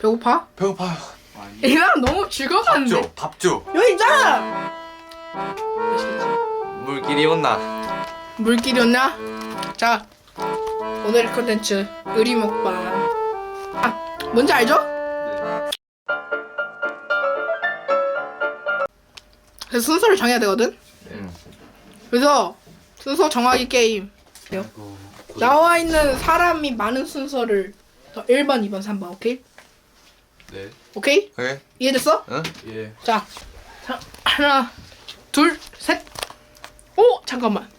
배고파? 배고파요. 이 사람 너무 즐거워하는데 줘, 밥 줘. 여기 있잖아 맛있겠지? 물길이 온나. 물길이었냐? 자 오늘의 컨텐츠 의리 먹방 아 뭔지 알죠? 네. 그래서 순서를 정해야 되거든 응. 그래서 순서 정하기 게임 나와 있는 사람이 많은 순서를 더 1번, 2번, 3번 오케이? 네. 오케이? 그래? 이해됐어? 응? 예. 자, 자 하나, 둘, 셋. 오 잠깐만.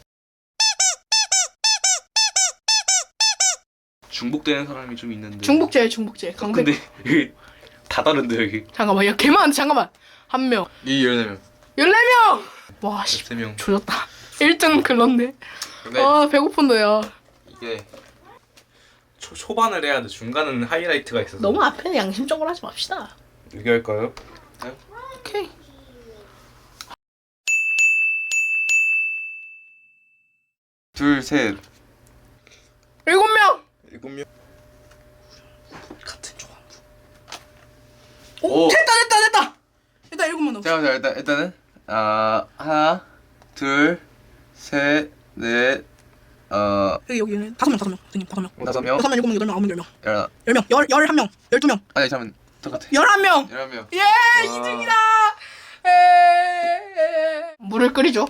중복되는 사람이 좀 있는데. 중복제, 중복제. 강백. 근데 여기 다 다른데 여기. 잠깐만, 야 개만 잠깐만. 한 명, 이 열네명. 14명. 와 씨, 세 명. 조졌다. 1등 글렀네. 근데 아 배고픈데 야. 이게 초, 초반을 해야 돼. 중간은 하이라이트가 있어서. 너무 앞에는 양심적으로 하지 맙시다. 여기 할까요? 오케이. 둘, 셋. 일곱 명. 일곱 명. 같은 조합. 오, 오. 됐다, 됐다, 됐다. 일단 일곱 명 넘어. 자, 자 일단 일단은 아 하나, 둘, 셋, 넷, 어 여기 여기 다섯 명, 다섯 명, 선생님 다섯 명. 다섯 명. 여섯 명, 일곱 명, 여덟 명, 아홉 명, 열 명. 열열 명, 열 열한 명, 열두 명, 아니 잠깐 똑같아. 열한 명. 열한 명. 예, 와. 이등이다. 에. 물을 끓이죠.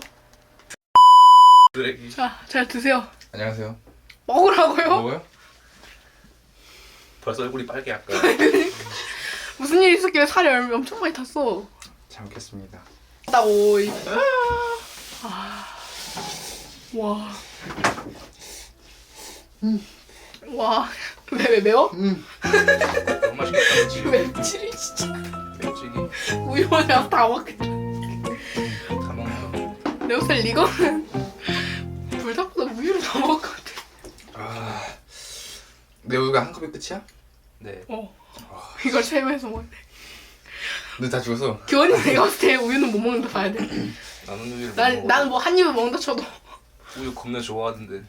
쓰레기. 자, 잘 드세요. 안녕하세요. 먹으라고요? 먹어요? 벌써 얼굴이 빨개 아까. 무슨 일 있었길래 살이 얼- 엄청 많이 탔어. 잘 먹겠습니다. 나 오이. 아. 와. 와. 왜, 왜 매워? 너무 맛있겠다. 맵찔이 진짜. 멸치기 우유만 내가 다 먹겠다. 다 먹는다. 내 옷을 이거는 불닭보다 우유를 더 먹을 것 같아. 아, 내 우유가 한 컵이 끝이야? 네. 어. 이걸 세면서 먹네. 너 다 죽었어. 교원이 내가 봤을 때 우유는 못 먹는다 봐야 돼. 나는 우유를 못 난, 먹어. 나는 뭐한 입을 먹는다 쳐도 우유 겁나 좋아하는데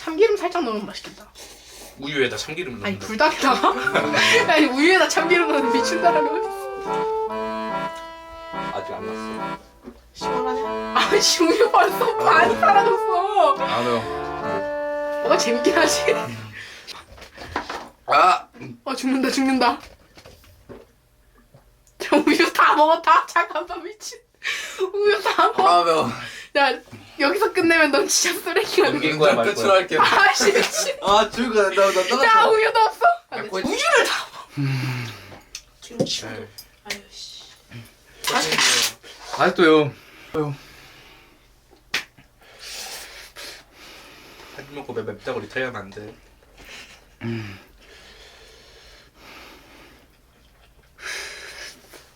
참기름 살짝 넣으면 맛있겠다. 우유에다 참기름 아니 넣는다. 불닭에다가? 아니 우유에다 참기름 넣으면 미친다라는 어딨어. 아직 안 났어. 시원하냐? 아씨 우유 벌써 반 사라졌어. 아 매워. 뭐가 재밌긴 하지. 아, 어 죽는다 죽는다. 저 우유 다 먹었다. 잠깐만 미친. 우유 다 먹. 아 매워. 야 여기서 끝내면 넌 진짜 쓰레기가 넘길 돼. 거야, 말 끝으로 거야? 할게요. 아씨 미친. 아 죽어. 나나 나야 우유도 없어. 아, 야, 내 거의- 우유를 다. 지금 치워도. 네. 아유 씨. 아직도요. 한입 먹고 맵- 맵다고 리타이어는 안 돼.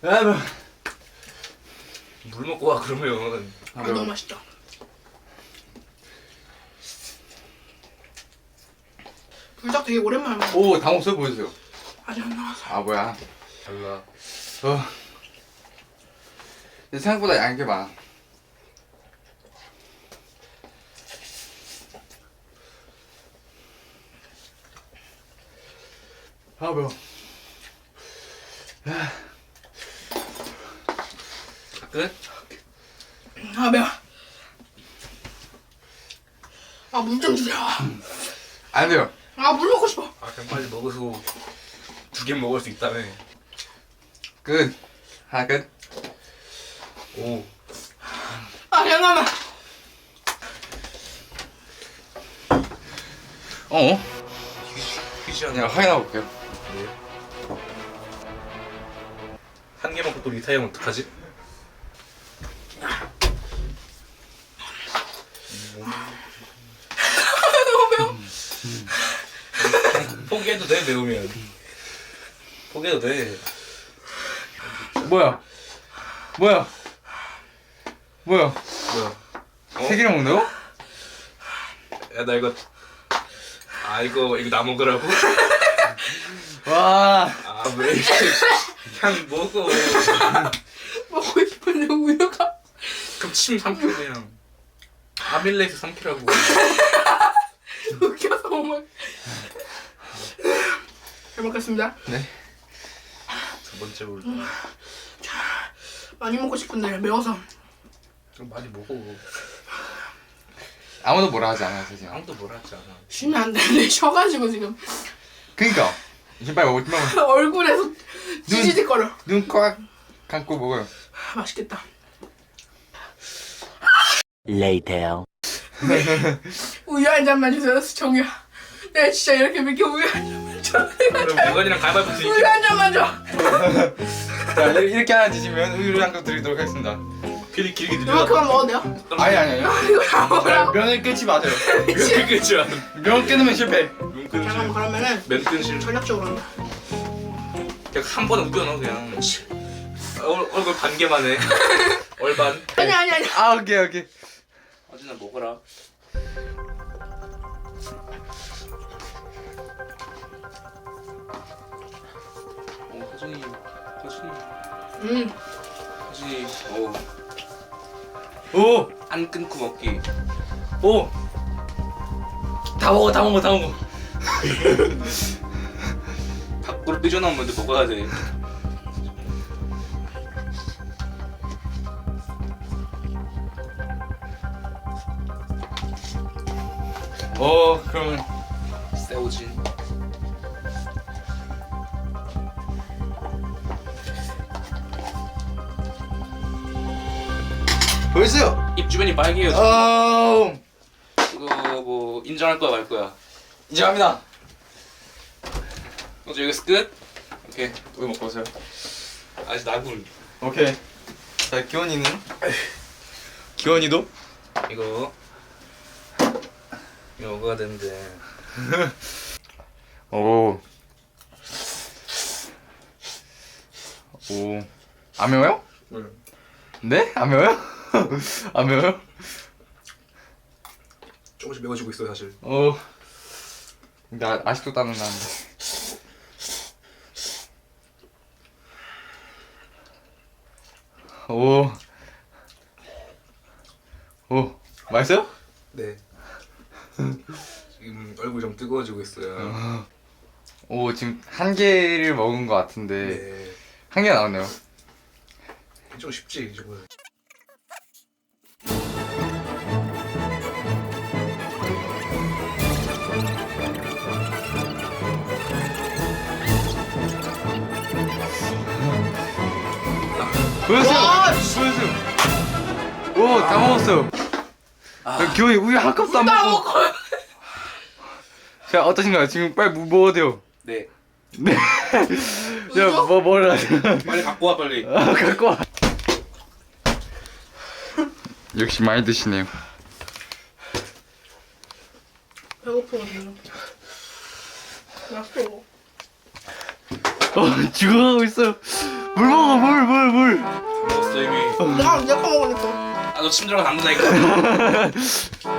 아 매워. 물 먹고 와 그러면 아, 너무 맛있다. 불닭 되게 오랜만에 먹어. 오, 다 먹어요 보여주세요. 아직 안 나와서. 아 뭐야? 달라. 어. 근데 생각보다 양이 꽤 많아. 아 매워. 끝? 아 매워. 아 물 좀 주세요. 안 돼요. 아물 먹고 싶어. 아 그냥 빨리 먹어서 두 개 먹을 수 있다며. 끝. 하나 끝. 오. 아 잠깐만. 어? 휘지한 그냥 확인하고 올게요. 한개 먹고 또 리타이어면 어떡하지? 너무 매워. 포기해도 돼 매우면. 포기해도 돼. 뭐야? 뭐야? 뭐야? 뭐야? 어? 세 개를 먹는다고? 야나 이거 아 이거 이거 나 먹으라고? 와. 아 왜 이렇게 그냥 먹어. 먹고 싶은데 우유가. 그럼 침 삼켜 그냥. 아밀레이스 삼키라고. 웃겨서 못 먹. 잘 먹겠습니다. 네. 뭔지 모르. 많이 먹고 싶은데 매워서. 좀 많이 먹어. 아무도 뭐라 하지 않아요 지금. 아무도 뭐라 하지 않아. 쉬면 안 되는데 쉬어가지고 지금 그니까 신발 먹고 싶으면 얼굴에서 찌지직거려. 눈꽉 감고 먹어요. 아, 맛있겠다. Later. 우유 한 잔만 주세요, 정우야. 내가 진짜 이렇게 믿게 우유 한 줘. 그럼 이건이랑 가위바위보 우유 드릴게. 한 잔만 줘. 자 이- 이렇게 하나 드시면 우유를 한 컵 드리도록 하겠습니다. 길이 길게 드려. 이만큼만 먹어도 돼요? 아니 아니 아니. 이거 다 먹으라고. 면을 끊지 마세요. 이렇게 끝이야 면 끊으면 실패. 눈끈 잠깐만 실. 그러면은 맨끈 실. 전략적으로 한다. 그냥 한 번에 웃겨 넣어 그냥. 얼, 얼굴 반 개만 해. 얼반. 아니 아니 아니. 아 오케이 오케이. 어디나 먹어라. 어, 하준이, 하준이, 음. 어, 오. 안 끊고 먹기. 오, 다 먹어, 다 먹어, 다 먹어. 밖으로 삐져나오면 먼저 먹어야 돼. 오 그러면 새우진. 보여주세요. 입 주변이 빨개요. 지금. 어 이거 뭐 인정할 거야 말 거야. 인정합니다. 먼저 여기서 끝. 오케이. 우유 먹고 오세요. 아직 나군. 오케이. 자 기원이는 기원이도 이거 이거 먹어야 되는데. 오. 오. 안 매워요? 네? 안 매워요? 안 매워요? 조금씩 매워지고 있어 사실. 어. 나 아직도 땀은 나는데. 오. 오. 맛있어요? 네. 지금 얼굴이 좀 뜨거워지고 있어요. 오, 지금 한 개를 먹은 것 같은데. 네. 한 개 나왔네요. 좀 쉽지 이정 보여주세요! 와, 보여주세요! 오, 다 먹었어요. 야, 기원이 우유 한 컵도 안다 먹고. 자, 어떠신가요? 지금 빨리 무 먹어도 돼요. 네. 네. 야, 뭐, 하세요? 빨리 갖고 와 빨리. 아, 갖고 와. 역시 많이 드시네요. 배고프거든요. 맛있어. 어, 죽어가고 있어요. 물 먹어, 물, 물, 물. 먹었어 이미. 내가 내가 먹으니까. 아너 침 들어가 안 된다니까.